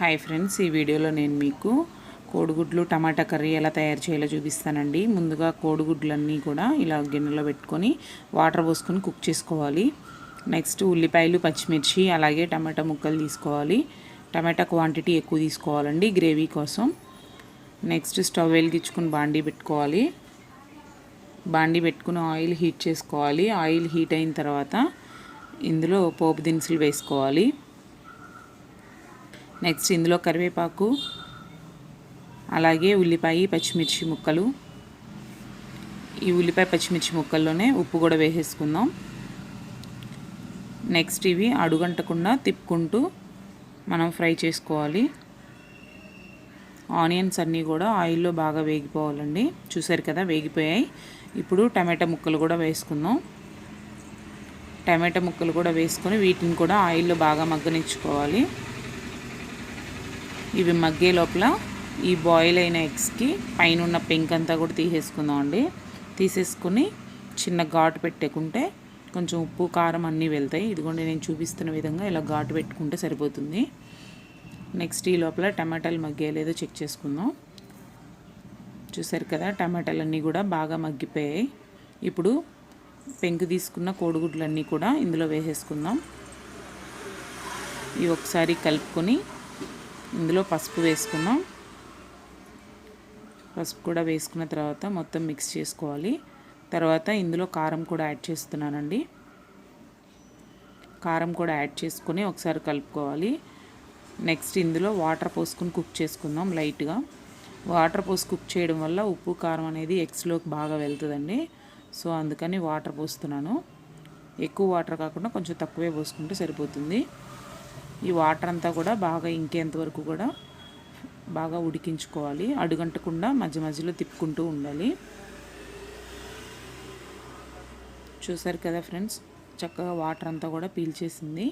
Hi friends ఈ వీడియోలో నేను మీకు కోడిగుడ్లు టమాటా కర్రీ ఎలా తయారు చేయాలో చూపిస్తానండి. ముందుగా కోడిగుడ్లన్నీ కూడా ఇలా గిన్నెలో పెట్టుకొని వాటర్ పోసుకొని కుక్ చేసుకోవాలి. నెక్స్ట్ ఉల్లిపాయలు పచ్చిమిర్చి అలాగే టమాటా ముక్కలు తీసుకోవాలి. టమాటా క్వాంటిటీ ఎక్కువ తీసుకోవాలండి గ్రేవీ కోసం. నెక్స్ట్ స్టవ్ వెలిగించుకుని బాండీ పెట్టుకోవాలి. బాండీ పెట్టుకుని ఆయిల్ హీట్ చేసుకోవాలి. ఆయిల్ హీట్ అయిన తర్వాత ఇందులో పోపు దినుసులు వేసుకోవాలి. నెక్స్ట్ ఇందులో కరివేపాకు అలాగే ఉల్లిపాయ పచ్చిమిర్చి ముక్కలు. ఈ ఉల్లిపాయ పచ్చిమిర్చి ముక్కల్లోనే ఉప్పు కూడా వేసేసుకుందాం. నెక్స్ట్ ఇవి అడుగంటకుండా తిప్పుకుంటూ మనం ఫ్రై చేసుకోవాలి. ఆనియన్స్ అన్నీ కూడా ఆయిల్లో బాగా వేగిపోవాలండి. చూసారు కదా వేగిపోయాయి. ఇప్పుడు టమాటా ముక్కలు కూడా వేసుకుందాం. టమాటా ముక్కలు కూడా వేసుకొని వీటిని కూడా ఆయిల్లో బాగా మగ్గనిచ్చుకోవాలి. ఇవి మగ్గే లోపల ఈ బాయిల్ అయిన ఎగ్స్కి పైన ఉన్న పెంక్ అంతా కూడా తీసేసుకుందాం అండి. తీసేసుకుని చిన్న ఘాటు పెట్టేకుంటే కొంచెం ఉప్పు కారం అన్నీ వెళ్తాయి. ఇదిగోండి నేను చూపిస్తున్న విధంగా ఇలా ఘాటు పెట్టుకుంటే సరిపోతుంది. నెక్స్ట్ ఈ లోపల టమాటాలు మగ్గేయలేదో చెక్ చేసుకుందాం. చూసారు కదా టమాటాలు అన్నీ కూడా బాగా మగ్గిపోయాయి. ఇప్పుడు పెంకు తీసుకున్న కోడిగుడ్లన్నీ కూడా ఇందులో వేసేసుకుందాం. ఇవి ఒకసారి కలుపుకొని ఇందులో పసుపు వేసుకుందాం. పసుపు కూడా వేసుకున్న తర్వాత మొత్తం మిక్స్ చేసుకోవాలి. తర్వాత ఇందులో కారం కూడా యాడ్ చేస్తున్నానండి. కారం కూడా యాడ్ చేసుకొని ఒకసారి కలుపుకోవాలి. నెక్స్ట్ ఇందులో వాటర్ పోసుకొని కుక్ చేసుకుందాం లైట్గా. వాటర్ పోసి కుక్ చేయడం వల్ల ఉప్పు కారం అనేది ఎగ్స్లోకి బాగా వెళ్తుందండి. సో అందుకని వాటర్ పోస్తున్నాను. ఎక్కువ వాటర్ కాకుండా కొంచెం తక్కువే పోసుకుంటే సరిపోతుంది. ఈ వాటర్ అంతా కూడా బాగా ఇంకేంత వరకు కూడా బాగా ఉడికించుకోవాలి. అడుగంటకుండా మధ్య మధ్యలో తిప్పుకుంటూ ఉండాలి. చూసారు కదా ఫ్రెండ్స్ చక్కగా వాటర్ అంతా కూడా పీల్చేసింది.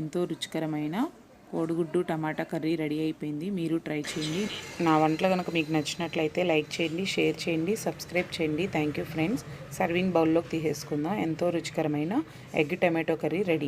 ఎంతో రుచికరమైన కోడిగుడ్డు టమాటా కర్రీ రెడీ అయిపోయింది. మీరు ట్రై చేయండి. నా వంటలు కనుక మీకు నచ్చినట్లయితే లైక్ చేయండి షేర్ చేయండి సబ్స్క్రైబ్ చేయండి. Thank you friends. సర్వింగ్ బౌల్లోకి తీసేసుకుందాం. ఎంతో రుచికరమైన ఎగ్ టమాటో కర్రీ రెడీ.